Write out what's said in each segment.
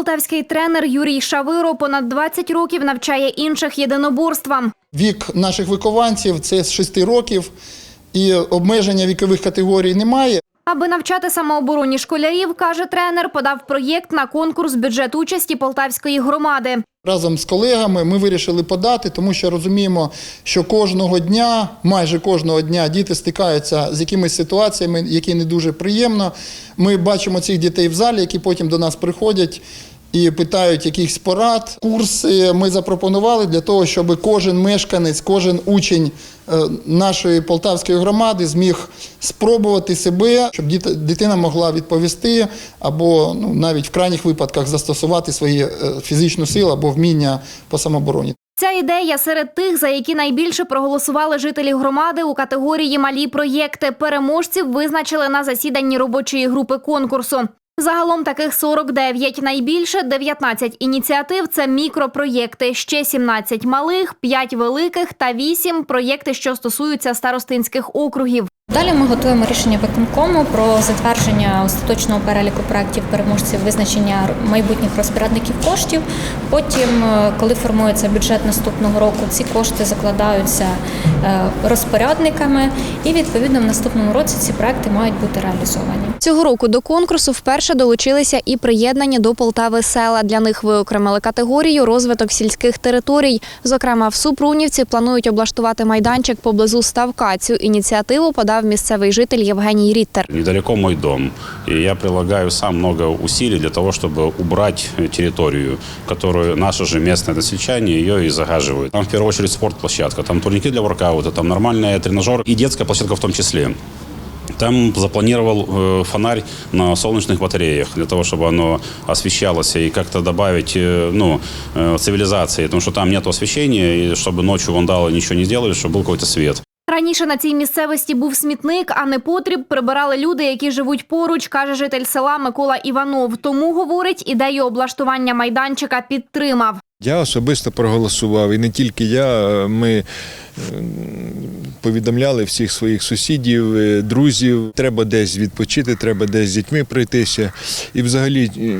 Полтавський тренер Юрій Шавиро понад 20 років навчає інших єдиноборствам. Вік наших вихованців це з 6 років, і обмеження вікових категорій немає. Аби навчати самообороні школярів, каже тренер, подав проєкт на конкурс бюджет участі Полтавської громади. Разом з колегами ми вирішили подати, тому що розуміємо, що кожного дня, майже кожного дня, діти стикаються з якимись ситуаціями, які не дуже приємно. Ми бачимо цих дітей в залі, які потім до нас приходять. І питають якихось порад. Курси ми запропонували для того, щоб кожен мешканець, кожен учень е, нашої полтавської громади зміг спробувати себе, щоб дитина могла відповісти, або ну, навіть в крайніх випадках застосувати свою е, фізичну силу або вміння по самобороні. Ця ідея серед тих, за які найбільше проголосували жителі громади у категорії малі проєкти. Переможців визначили на засіданні робочої групи конкурсу. Загалом таких 49. Найбільше 19 ініціатив це мікропроєкти, ще 17 малих, 5 великих та 8 проєкти, що стосуються старостинських округів. Далі ми готуємо рішення виконкому про затвердження остаточного переліку проєктів переможців, визначення майбутніх розпорядників коштів. Потім, е, коли формується бюджет наступного року, ці кошти закладаються е, розпорядниками, і відповідно в наступному році ці проекти мають бути реалізовані. Цього року до конкурсу вперше долучилися і приєднані до Полтави села. Для них виокремили категорію розвиток сільських територій. Зокрема, в Супрунівці планують облаштувати майданчик поблизу ставка. Цю ініціативу подав місцевий житель Євгеній Ріттер. Недалеко мой дом. И я прилагаю сам много усилий для того, чтобы убрать э, территорию, которую наши же местные односельчане ее и загаживают. Там в первую очередь спортплощадка, там турники для воркаута, там нормальный тренажер и детская площадка в том числе. Там запланировал э, фонарь на солнечных батареях для того, чтобы оно освещалось и как-то добавить э, ну, э, цивилизации, потому что там нет освещения, и чтобы ночью вандалы ничего не сделали, чтобы был какой-то свет. Раніше на цій місцевості був смітник, а не потріб прибирали люди, які живуть поруч, каже житель села Микола Іванов. Тому говорить, ідею облаштування майданчика підтримав. Я особисто проголосував, і не тільки я. Ми е, повідомляли всіх своїх сусідів, е, друзів. Треба десь відпочити, треба десь з дітьми пройтися. І взагалі е,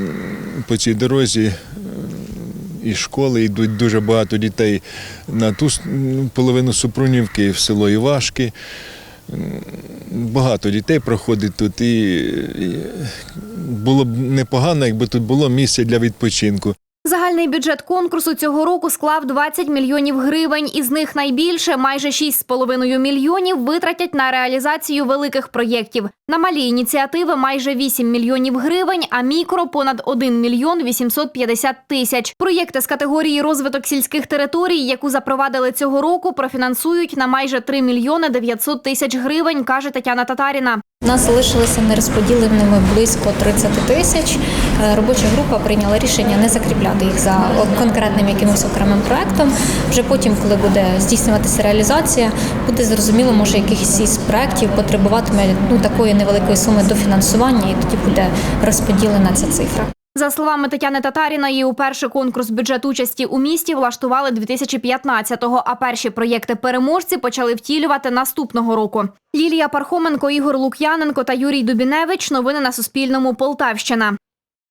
по цій дорозі е, і школи йдуть дуже багато дітей на ту половину Супрунівки, в село Івашки. Багато дітей проходить тут, і було б непогано, якби тут було місце для відпочинку. Загальний бюджет конкурсу цього року склав 20 мільйонів гривень. Із них найбільше майже 6,5 мільйонів витратять на реалізацію великих проєктів. На малі ініціативи майже 8 мільйонів гривень, а мікро понад 1 мільйон 850 тисяч. Проєкти з категорії розвиток сільських територій, яку запровадили цього року, профінансують на майже 3 мільйони 900 тисяч гривень, каже Тетяна Татаріна. Нас залишилося нерозподіленими близько 30 тисяч. Е, Робоча група прийняла рішення не закріпляти їх за конкретним якимось окремим проектом. Вже потім, коли буде здійснюватися реалізація, буде зрозуміло, може якихось із проектів потребуватиме ну такої невеликої суми дофінансування, і тоді буде розподілена ця цифра. За словами Тетяни Татаріної, у перший конкурс бюджет участі у місті влаштували 2015-го, а перші проєкти переможці почали втілювати наступного року. Лілія Пархоменко, Ігор Лук'яненко та Юрій Дубіневич. Новини на Суспільному. Полтавщина.